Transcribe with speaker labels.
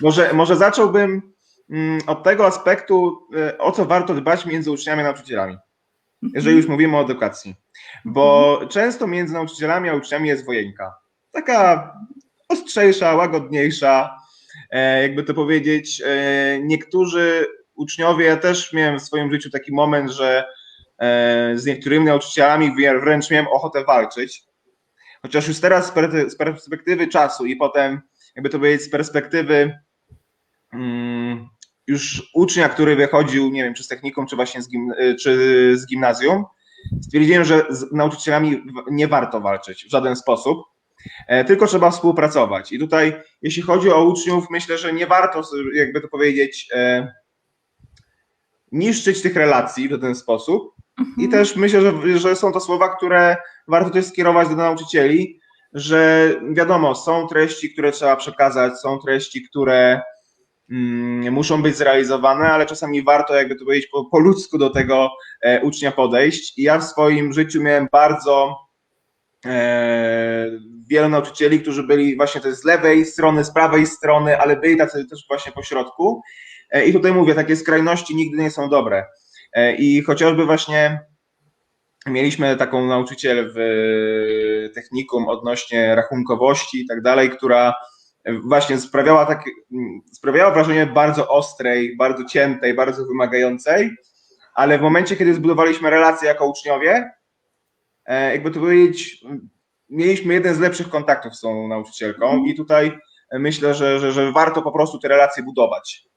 Speaker 1: Może, może zacząłbym mm, od tego aspektu, y, o co warto dbać między uczniami a nauczycielami, jeżeli już mówimy o edukacji. Bo często między nauczycielami a uczniami jest wojenka. Taka ostrzejsza, łagodniejsza, e, jakby to powiedzieć. e, Niektórzy uczniowie, ja też miałem w swoim życiu taki moment, że e, z niektórymi nauczycielami wrę- wręcz miałem ochotę walczyć. Chociaż już teraz z per- z perspektywy czasu i potem, jakby to powiedzieć, z perspektywy już ucznia, który wychodził, nie wiem, czy z techniką, czy właśnie z, gim, y, czy z gimnazjum, stwierdziłem, że z nauczycielami nie warto walczyć w żaden sposób, e, tylko trzeba współpracować. I tutaj, jeśli chodzi o uczniów, myślę, że nie warto, jakby to powiedzieć, e, niszczyć tych relacji w ten sposób. I też myślę, że, że są to słowa, które warto też skierować do nauczycieli, że wiadomo, są treści, które trzeba przekazać, są treści, które mm, muszą być zrealizowane, ale czasami warto, jakby to powiedzieć, po, po ludzku do tego e, ucznia podejść. I ja w swoim życiu miałem bardzo e, wielu nauczycieli, którzy byli właśnie też z lewej strony, z prawej strony, ale byli tacy też właśnie po środku. E, I tutaj mówię, takie skrajności nigdy nie są dobre. I chociażby właśnie mieliśmy taką nauczyciel w technikum odnośnie rachunkowości i tak dalej, która właśnie sprawiała tak, sprawiała wrażenie bardzo ostrej, bardzo ciętej, bardzo wymagającej, ale w momencie, kiedy zbudowaliśmy relacje jako uczniowie, e, jakby to powiedzieć, mieliśmy jeden z lepszych kontaktów z tą nauczycielką i tutaj myślę, że, że, że warto po prostu te relacje budować.